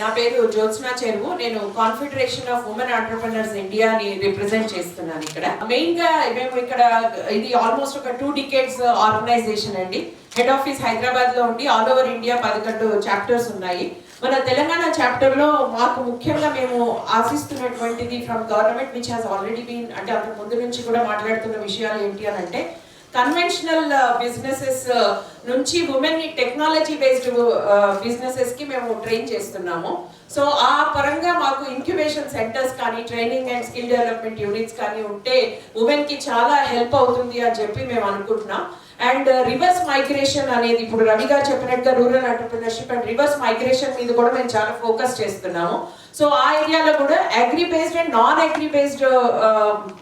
నా పేరు జ్యోత్స్నా చెరువు. నేను కాన్ఫెడరేషన్ ఆఫ్ ఉమెన్ ఆంటర్ప్రినర్స్ ఇండియాని రిప్రజెంట్ చేస్తున్నాను ఇక్కడ. మెయిన్గా మేము ఇక్కడ ఇది ఆల్మోస్ట్ ఒక టూ డికేట్స్ ఆర్గనైజేషన్ అండి. హెడ్ ఆఫీస్ హైదరాబాద్లో ఉండి ఆల్ ఓవర్ ఇండియా పదకొండు చాప్టర్స్ ఉన్నాయి. మన తెలంగాణ చాప్టర్లో మాకు ముఖ్యంగా మేము ఆశిస్తున్నటువంటిది from government which has already been అంటే అంతకు ముందు నుంచి కూడా మాట్లాడుతున్న విషయాలు ఏంటి అని అంటే కన్వెన్షనల్ బిజినెసెస్ uh, uh, నుంచి ఉమెన్ని టెక్నాలజీ బేస్డ్ బిజినెసెస్కి మేము ట్రైన్ చేస్తున్నాము. సో ఆ పరంగా మాకు ఇంక్యుబేషన్ సెంటర్స్ కానీ training and skill development units కానీ ఉంటే ఉమెన్కి చాలా హెల్ప్ అవుతుంది అని చెప్పి మేము అనుకుంటున్నాం. అండ్ రివర్స్ మైగ్రేషన్ అనేది ఇప్పుడు రవి గారు చెప్పినట్టుగా rural entrepreneurship and reverse migration మీద కూడా మేము చాలా ఫోకస్ చేస్తున్నాము. సో ఆ ఏరియాలో కూడా agri based and non agri based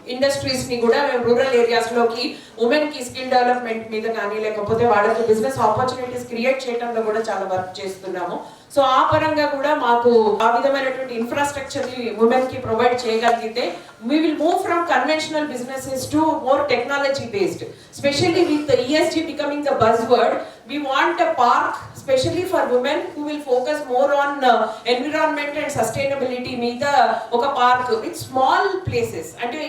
ఇండస్ట్రీస్ని కూడా మేము రూరల్ ఏరియాస్లోకి ఉమెన్కి స్కిల్ డెవలప్మెంట్ మీద కానీ లేకపోతే వాళ్ళకి బిజినెస్ ఆపర్చునిటీస్ క్రియేట్ చేయడంలో కూడా చాలా వర్క్ చేస్తున్నాము. సో ఆ పరంగా కూడా మాకు ఆ విధమైనటువంటి ఇన్ఫ్రాస్ట్రక్చర్ని ఉమెన్కి ప్రొవైడ్ చేయగలిగితే we will move from conventional businesses to more technology based specially with ESG becoming the buzz word we want a park specially for women who will focus more on environment and sustainability మీద ఒక park with small places అంటే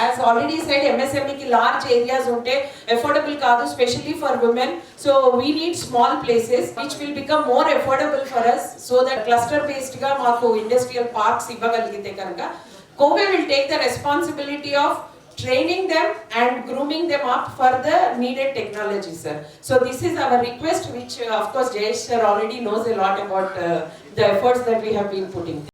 as already side ఎంఎస్ఎంఈకి large areas ఉంటే affordable కాదు specially for women so we need small places which will become more affordable for us so that cluster బేస్డ్గా మాకు industrial parks ఇవ్వగలిగితే కనుక. Kovai will take the responsibility of training them and grooming them up for the needed technology, sir. So this is our request, which uh, of course Jayesh sir already knows a lot about uh, the efforts that we have been putting.